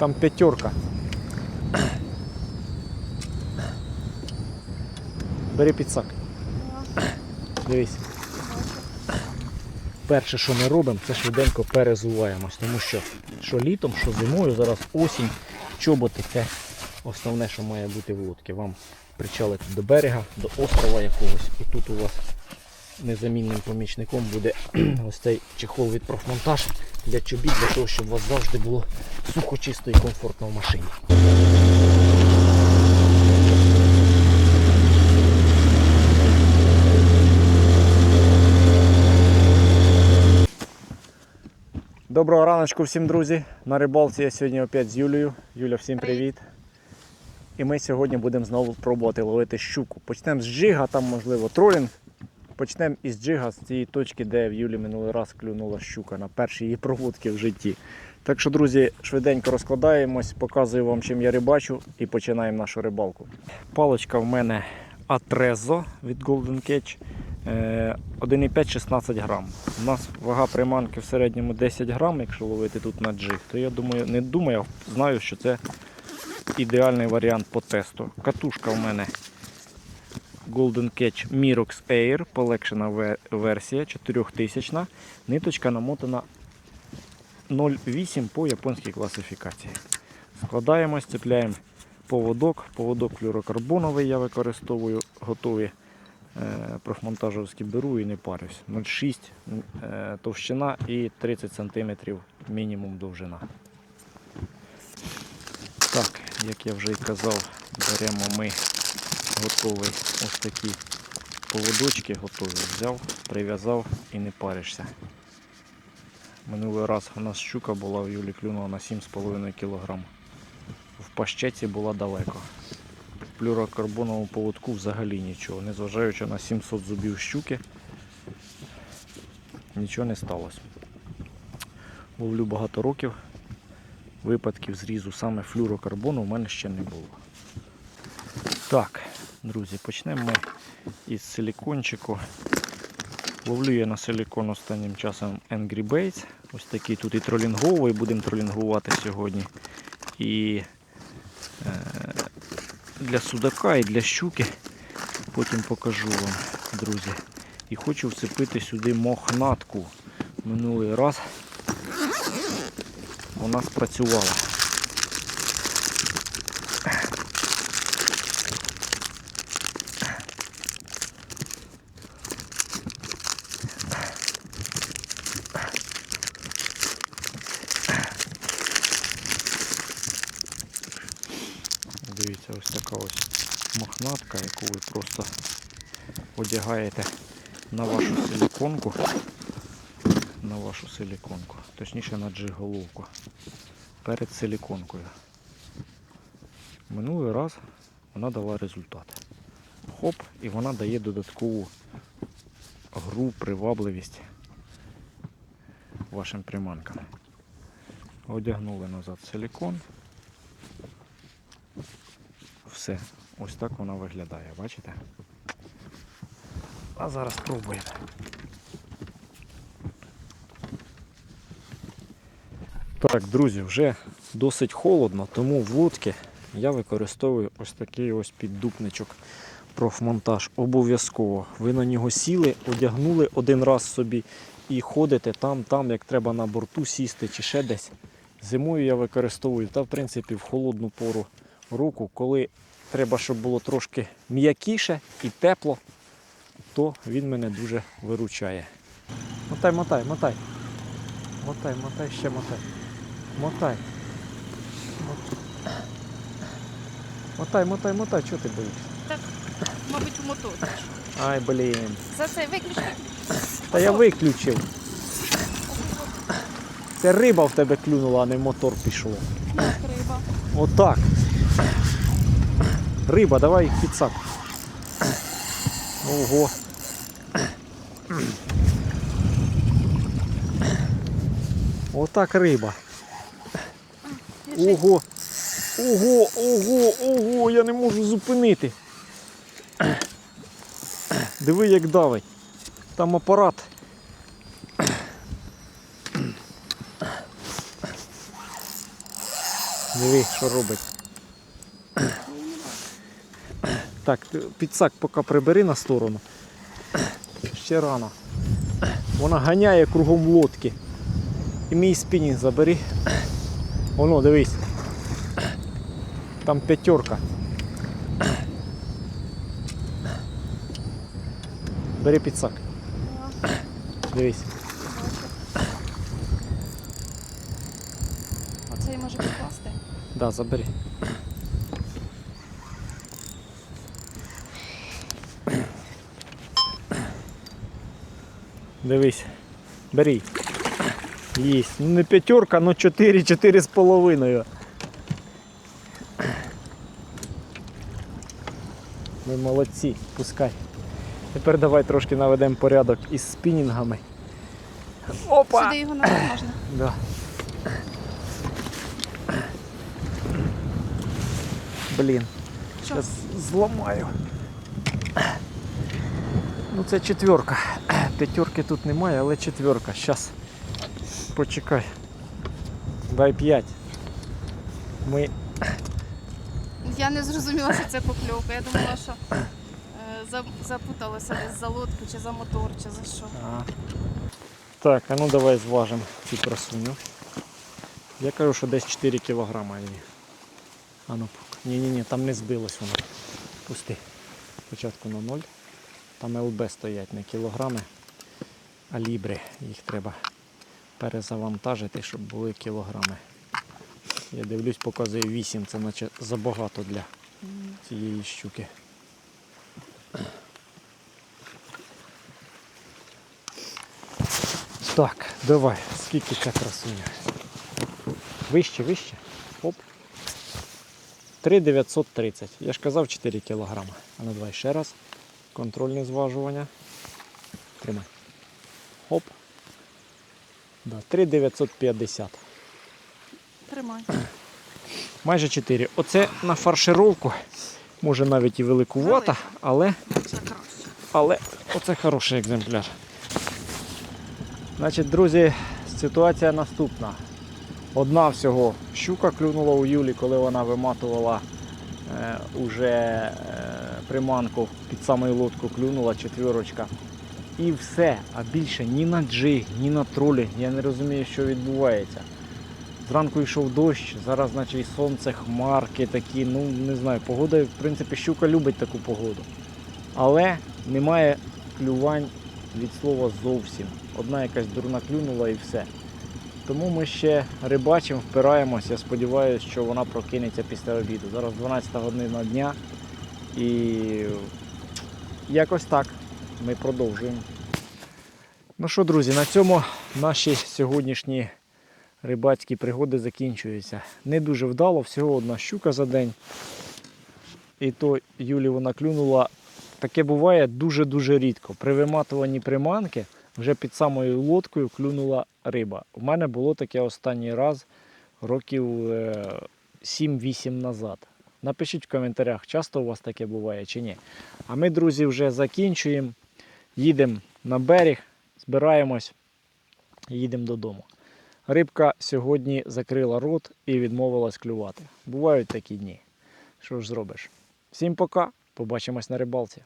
Там п'ятерка. Бери підсак. Дивись. Перше, що ми робимо, це швиденько перезуваємось, тому що що літом, що зимою, зараз осінь, чоботи це основне, що має бути в лодці. Вам причалити до берега, до острова якогось. І тут у вас незамінним помічником буде ось цей чехол від профмонтаж для чобіт, для того, щоб у вас завжди було сухо, чисто і комфортно в машині. Доброго раночку всім, друзі. На рибалці я сьогодні опять з Юлею. Юля, всім привіт. І ми сьогодні будемо знову пробувати ловити щуку. Почнемо з джига, там можливо тролінг. Почнемо із джига, з цієї точки, де в Юлі минулий раз клюнула щука на першій її проводці в житті. Так що, друзі, швиденько розкладаємось, показую вам, чим я рибачу і починаємо нашу рибалку. Паличка в мене Атрезо від Golden Catch. Е, 1,5-16 грам. У нас вага приманки в середньому 10 грам, якщо ловити тут на джиг, то я думаю, не думаю, а знаю, що це ідеальний варіант по тесту. Катушка в мене Golden Catch Mirox Air, полегшена версія 4000. Ниточка намотана 0,8 по японській класифікації. Складаємо, цепляємо поводок. Поводок флюрокарбоновий я використовую, готові е, профмонтажовські беру і не парюсь. 0,6 е, товщина і 30 см мінімум довжина. Так, як я вже і казав, беремо ми готовий ось такі поводочки готові. Взяв, прив'язав і не паришся. Минулий раз у нас щука була в Юлі клюнула на 7,5 кг. В пащеці була далеко. В плюрокарбоновому поводку взагалі нічого. Незважаючи на 700 зубів щуки, нічого не сталося. Ловлю багато років. Випадків зрізу саме флюрокарбону у мене ще не було. Так, друзі, почнемо ми із силікончику. Ловлю я на силікон останнім часом Angry Baits. Ось такий тут і тролінговий, будемо тролінгувати сьогодні. І е, для судака, і для щуки. Потім покажу вам, друзі. І хочу вцепити сюди мохнатку. Минулий раз вона спрацювала. Дивіться, ось така ось мохнатка, яку ви просто одягаєте на вашу силіконку. На вашу силіконку. Точніше на джиголовку. Перед силіконкою. Минулий раз вона дала результат. Хоп, і вона дає додаткову гру, привабливість вашим приманкам. Одягнули назад силікон. Все, ось так вона виглядає, бачите? А зараз спробуємо. Так, друзі, вже досить холодно, тому в лодці я використовую ось такий ось піддупничок профмонтаж. Обов'язково. Ви на нього сіли, одягнули один раз собі і ходите там, там, як треба на борту сісти чи ще десь. Зимою я використовую та в принципі в холодну пору року, коли треба, щоб було трошки м'якіше і тепло, то він мене дуже виручає. Мотай, мотай, мотай. Мотай, мотай, ще мотай. Мотай. Мотай, мотай, мотай, чого ти боїшся? Так, мабуть, у мотор. Ай, блін. За це виключно. Та я виключив. Це риба в тебе клюнула, а не мотор пішло. Риба. Отак. Риба, давай підсак. Ого. Отак риба. Ого. Ого, ого, ого, я не можу зупинити. Диви, як давить. Там апарат. Диви, що робить. Так, підсак поки прибери на сторону. Ще рано. Вона ганяє кругом лодки. І мій спінінг забери. Воно, дивись. Там п'ятерка. Бери підсак. Дивись. Оцей може покласти. Да, забери. Дивись. Бери. Єсть. Ну не п'ятерка, ну 4, 4 з половиною. Ми молодці, пускай. Тепер давай трошки наведемо порядок із спінінгами. Опа! Сюди його навіть можна. Да. Блін, зараз зламаю. Ну це четверка. П'ятерки тут немає, але четверка. Щас. Почекай. Дай п'ять. Ми. Я не зрозуміла, що це покльовка. Я думала, що е, запуталася десь за лодку, чи за мотор, чи за що. А. Так, а ну давай зважимо цю красуню. Я кажу, що десь 4 кілограма її. А ну, ні, ні, ні, там не збилось воно. Пусти. Спочатку на 0. Там ЛБ стоять не кілограми, а лібри. Їх треба перезавантажити, щоб були кілограми. Я дивлюсь, показує 8, це наче забагато для цієї щуки. Так, давай, скільки ця красуня? Вище, вище. Оп. 3,930. Я ж казав 4 кілограма. А ну давай ще раз. Контрольне зважування. Тримай. Оп. Да, 3,950. Тримай. Майже 4. Оце на фаршировку. Може навіть і великувата, але. Але оце хороший екземпляр. Значить, друзі, ситуація наступна. Одна всього щука клюнула у Юлі, коли вона виматувала е, уже е, приманку під самою лодку клюнула четвірочка. І все. А більше ні на джиг, ні на тролі. Я не розумію, що відбувається. Зранку йшов дощ, зараз наче і сонце, хмарки такі, ну не знаю, погода, в принципі, щука любить таку погоду. Але немає клювань від слова зовсім. Одна якась дурна клюнула і все. Тому ми ще рибачимо, впираємося. Я сподіваюся, що вона прокинеться після обіду. Зараз 12 година дня. І якось так ми продовжуємо. Ну що, друзі, на цьому наші сьогоднішні рибацькі пригоди закінчуються. Не дуже вдало, всього одна щука за день. І то Юлі вона клюнула Таке буває дуже-дуже рідко. При виматуванні приманки вже під самою лодкою клюнула риба. У мене було таке останній раз років е, 7-8 назад. Напишіть в коментарях, часто у вас таке буває чи ні. А ми, друзі, вже закінчуємо. Їдемо на берег, збираємось, їдемо додому. Рибка сьогодні закрила рот і відмовилась клювати. Бувають такі дні. Що ж зробиш? Всім пока, побачимось на рибалці.